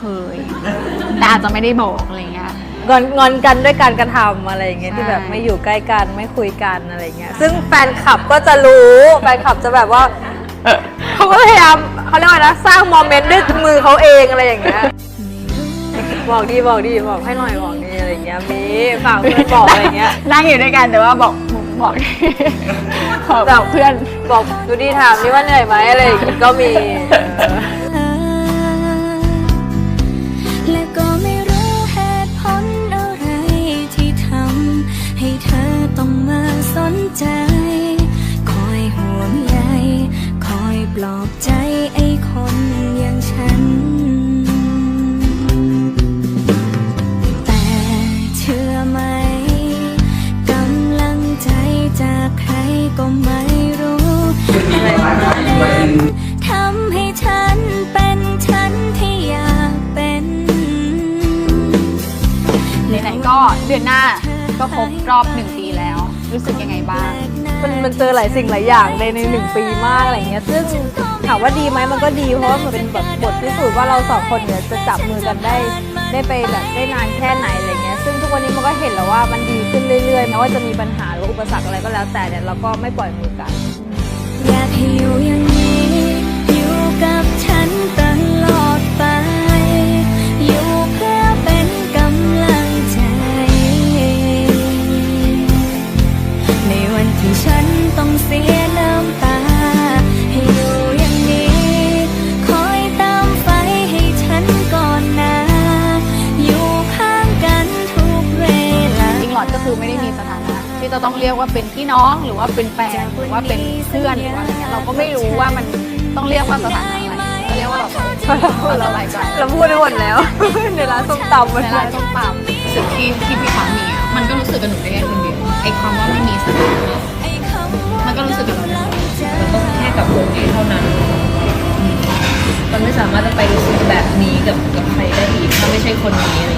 เคย แต่อาจจะไม่ได้บอกอะไรเงี้ย งอนงอนกันด้วยการกระทำอะไรอย่างเงี้ยใช่ ที่แบบไม่อยู่ใกล้กันไม่คุยกันอะไรเงี้ยซึ่งแฟนคลับก็จะรู้แฟนคลับจะแบบว่าเขาก็พยายามเขาเรียกว่านะสร้างโมเมนต์ด้วยมือเขาเองอะไรอย่างเงี้ยบอกดีบอกดีบอกให้หน่อยบอกดีอะไรอย่างเงี้ยมีฝากเพื่อนบอกอะไรอย่างเงี้ย นั่งอยู่ด้วยกันแต่ว่าบอกบอกบอกเพื่อน บอกดูดีถามนี่ว่าเหนื่อยไหมอะไรอย่างงี้ก็มีเออ ใจ คอยห่วงใยคอยปลอบใจไอ้คนอย่างฉัน แต่เชื่อไหมกำลังใจจากใครก็ไม่รู้ทำให้ฉันเป็นฉันที่อยากเป็นไหนๆก็เดือนหน้าก็ครบรอบหนึ่งปีแล้ว รู้สึกยังไงบ้าง มันมันเจอหลายสิ่งหลายอย่างในในหนึ่งปีมากอะไรเงี้ย ซึ่งถามว่าดีไหมมันก็ดีเพราะว่ามันเป็นแบบบทพิสูจน์ว่าเราสองคนเนี่ยจะจับมือกันได้ได้ไปแบบได้นานแค่ไหนอะไรเงี้ย ซึ่งทุกวันนี้มันก็เห็นแล้วว่ามันดีขึ้นเรื่อยๆแม้ว่าจะมีปัญหาหรืออุปสรรคอะไรก็แล้วแต่เนี่ยเราก็ไม่ปล่อยมือกัน อยากให้อยู่อย่าง คือไม่ได้มีสถานะที่จะต้องเรียกว่าเป็นพี่น้องหรือว่าเป็นแฟนหรือว่าเป็นเพื่อนหรือว่าอะไรเงี้ยเราก็ไม่รู้ว่ามันต้องเรียกว่าสถานะอะไรก็เรียกว่าแบบเราสบายใจเราพูดไปหมดแล้วในร้านส้มตำมันเวลาต้องปรับสึกที่ที่พี่ฟ้ามีอะมันก็รู้สึกกับหนูได้แค่คนเดียวไอ้ความว่าไม่มีสถานะมันก็รู้สึกกับเราได้มันก็แค่กับวงนี้เท่านั้นอืมมันไม่สามารถจะไปรู้สึกแบบนี้กับกับใครได้อีกถ้าไม่ใช่คนนี้อะไร